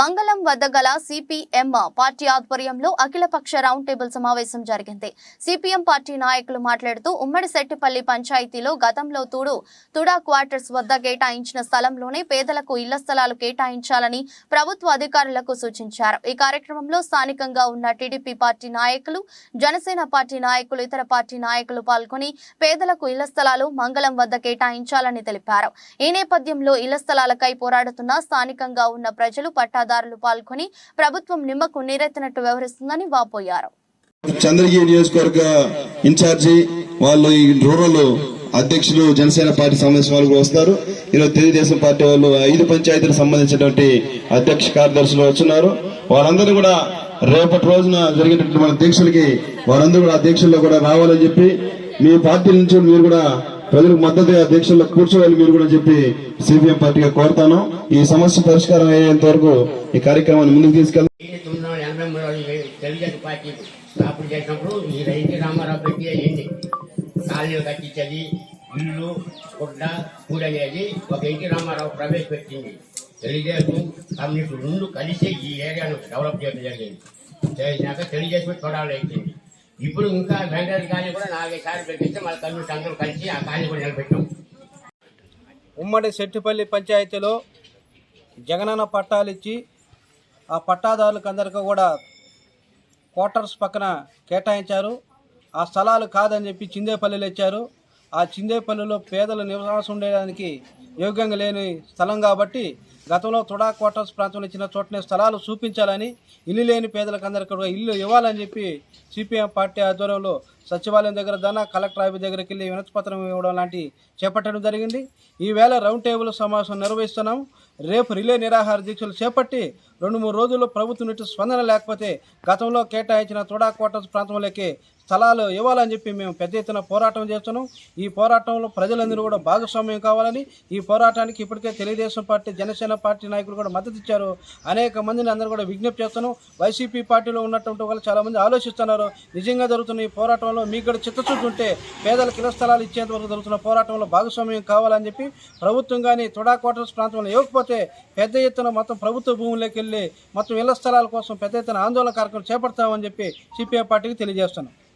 మంగళం వద్ద గల సిపిఎం పార్టీ ఆధ్వర్యంలో అఖిలపక్ష రౌండ్ టేబుల్ సమావేశం జరిగింది. సిపిఎం పార్టీ నాయకులు మాట్లాడుతూ ఉమ్మడి శెట్టిపల్లి పంచాయతీలో గతంలో తూడు తుడా క్వార్టర్స్ వద్ద కేటాయించిన స్థలంలోనే పేదలకు ఇళ్ళ స్థలాలు కేటాయించాలని ప్రభుత్వ అధికారులకు సూచించారు. ఈ కార్యక్రమంలో స్థానికంగా ఉన్న టీడీపీ పార్టీ నాయకులు జనసేన పార్టీ నాయకులు ఇతర పార్టీ నాయకులు పాల్గొని పేదలకు ఇళ్ళ స్థలాలు మంగళం వద్ద కేటాయించాలని తెలిపారు. ఈ నేపథ్యంలో ఇళ్ళ స్థలాలకై పోరాడుతున్న స్థానికంగా ఉన్న ప్రజలు పట్టాదారులు పాల్గొని ప్రభుత్వం నిమ్మకు నీరెత్తినట్టు వ్యవహరిస్తుందని వాపోయారు. చంద్రగిరి నియోజకవర్గ ఇన్ఛార్జి వాళ్ళు ఈ రూరల్ అధ్యక్షులు జనసేన పార్టీ సమావేశం వాళ్ళు కూడా వస్తారు. ఈరోజు తెలుగుదేశం పార్టీ వాళ్ళు ఐదు పంచాయతీలకు సంబంధించినటువంటి అధ్యక్ష కార్యదర్శులు వచ్చున్నారు వారందరూ కూడా రేపటి రోజున జరిగేటటువంటి మన దీక్షలకి వారందరూ కూడా అధ్యక్షుల్లో కూడా రావాలని చెప్పి మీ పార్టీ నుంచి మీరు కూడా ప్రజలకు మద్దతు దీక్షల్లో కూర్చోవాలి మీరు కూడా చెప్పి సిపిఎం పార్టీగా కోరుతాను. ఈ సమస్య పరిష్కారం అయ్యేంత వరకు ఈ కార్యక్రమాన్ని ముందుకు తీసుకెళ్తాం తెలుగుదేశం పార్టీ స్థాపన చేసినప్పుడు ఈ రైతు రామారావు పెట్టి అయ్యింది కాలనీలు కట్టించేది ఇల్లు గుడ్డ కూడ అనేది ఒక ఎన్టీ రామారావు ప్రవేశపెట్టింది. తెలుగుదేశం కమ్యూనిస్టు రెండు కలిసి ఈ ఏరియాను డెవలప్ చేయడం జరిగింది. చేసినాక తెలుగుదేశం చూడాలి ఇప్పుడు ఇంకా వెంకటరెడ్డి కాలనీ కూడా నాలుగైదు సార్లు పెట్టిస్తే మళ్ళీ కమ్యూనిస్ట్ అందరూ కలిసి ఆ కాలనీ కూడా నిలబెట్టాం. ఉమ్మడి శెట్టిపల్లి పంచాయతీలో జగనన్న పట్టాలు ఇచ్చి ఆ పట్టాదారులకు అందరికీ కూడా క్వార్టర్స్ పక్కన కేటాయించారు. ఆ స్థలాలు కాదని చెప్పి చిందేపల్లిలో ఇచ్చారు. ఆ చిందేపల్లిలో పేదల నివాసం ఉండడానికి యోగ్యంగా లేని స్థలం కాబట్టి గతంలో తుడా క్వార్టర్స్ ప్రాంతంలో ఇచ్చిన చోటనే స్థలాలు చూపించాలని ఇల్లు లేని పేదలకు అందరికీ ఇల్లు ఇవ్వాలని చెప్పి సిపిఎం పార్టీ ఆధ్వర్యంలో సచివాలయం దగ్గర దానా కలెక్టర్ ఆఫీస్ దగ్గరికి వెళ్ళి వినతిపత్రం ఇవ్వడం లాంటి చేపట్టడం జరిగింది. ఈవేళ రౌండ్ టేబుల్ సమావేశం నిర్వహిస్తున్నాం. రేపు రిలే నిరాహార దీక్షలు చేపట్టి రెండు మూడు రోజుల్లో ప్రభుత్వం నుండి స్పందన లేకపోతే గతంలో కేటాయించిన తుడా క్వార్టర్స్ ప్రాంతంలోకి స్థలాలు ఇవ్వాలని చెప్పి మేము పెద్ద ఎత్తున పోరాటం చేస్తున్నాం. ఈ పోరాటంలో ప్రజలందరూ కూడా భాగస్వామ్యం కావాలని ఈ పోరాటానికి ఇప్పటికే తెలుగుదేశం పార్టీ జనసేన పార్టీ నాయకులు కూడా మద్దతు ఇచ్చారు. అనేక మందిని అందరూ కూడా విజ్ఞప్తి చేస్తున్నాం. వైసీపీ పార్టీలో ఉన్నటువంటి వాళ్ళు చాలామంది ఆలోచిస్తున్నారు. నిజంగా జరుగుతున్న ఈ పోరాటంలో మీకు కూడా చిత్తశుద్ధి ఉంటే పేదలకు ఇళ్ళ స్థలాలు ఇచ్చేంత వరకు జరుగుతున్న పోరాటంలో భాగస్వామ్యం కావాలని చెప్పి ప్రభుత్వం కానీ తుడా క్వార్టర్స్ ప్రాంతంలో ఇవ్వకపోతే పెద్ద ఎత్తున మొత్తం ప్రభుత్వ భూముల్లోకి వెళ్ళి మొత్తం ఇళ్ళ స్థలాల కోసం పెద్ద ఎత్తున ఆందోళన కార్యక్రమం చేపడతామని చెప్పి సిపిఐ పార్టీకి తెలియజేస్తున్నాం.